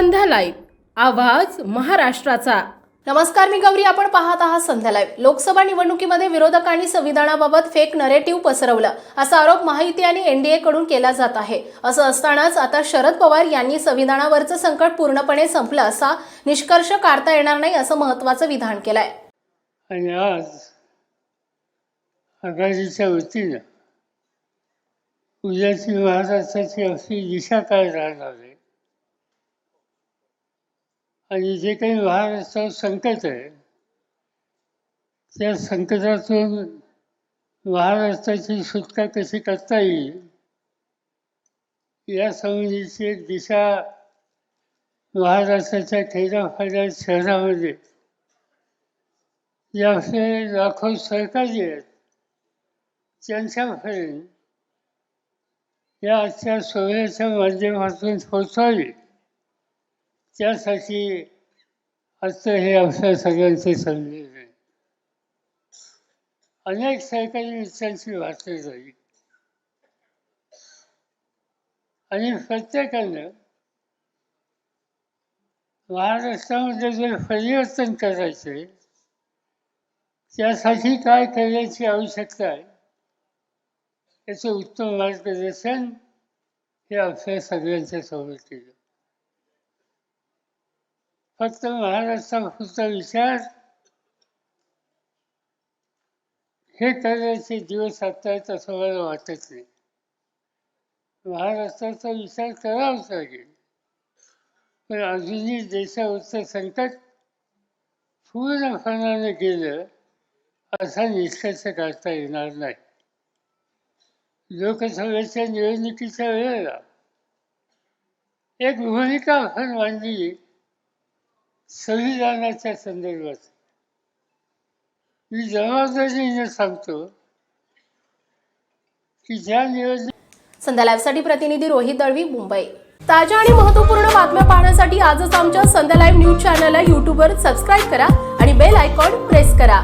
संध्या live आवाज महाराष्ट्राचा. नमस्कार मी गौरी. आपण पाहत आहात संध्या लाईव्ह. लोकसभा निवडणुकीमध्ये विरोधकांनी संविधानाबाबत फेक नरेटिव्ह पसरवलं. असा आरोप महायुती आणि एनडीए कडून केला जात आहे. असं असतानाच आता शरद पवार यांनी संविधानावरचं संकट पूर्णपणे संपलं असा निष्कर्ष काढता येणार नाही असं महत्वाचं विधान केलंय. आणि आज आघाडीच्या वतीनं उद्याची महाराष्ट्राची अशी दिशा काय राहणार आहे? आणि जे काही महाराष्ट्रावर संकट आहे त्या संकटातून महाराष्ट्राची सुटका कशी करता येईल या संबंधीची एक दिशा महाराष्ट्राच्या खेड्याफाड्या शहरामध्ये. या लाखो सहकारी आहेत त्यांच्यापर्यंत या आजच्या सोहळ्याच्या माध्यमातून पोचवावी त्यासाठी आजचं हे आपल्या सगळ्यांचे समजले नाही अनेक सहकारी मित्रांची वाटली झाली. आणि प्रत्येकानं महाराष्ट्रामध्ये जर परिवर्तन करायचे त्यासाठी काय करण्याची आवश्यकता आहे याचं उत्तम मार्गदर्शन हे आपल्या सगळ्यांच्या समोर केलं फक्त महाराष्ट्रापुरता विचार. हे करण्याचे दिवस आता आहेत असं मला वाटत नाही. महाराष्ट्राचा विचार करावाच लागेल पण अजूनही देशावरचं संकट पूर्णपणाने गेलं असा निष्कर्ष काढता येणार नाही. लोकसभेच्या निवडणुकीच्या वेळेला एक भूमिका आपण मांडली. संविधानाच्या संदर्भात. मी जबाबदारीने सांगतो की ज्या निवडणूक संध्या लाईव्हसाठी प्रतिनिधी रोहित दळवी मुंबई. ताज्या आणि महत्त्वपूर्ण बातम्या पाहण्यासाठी आजच आमच्या संध्या लाईव्ह न्यूज चॅनलला यूट्यूबवर सबस्क्राईब करा आणि बेल आयकॉन प्रेस करा.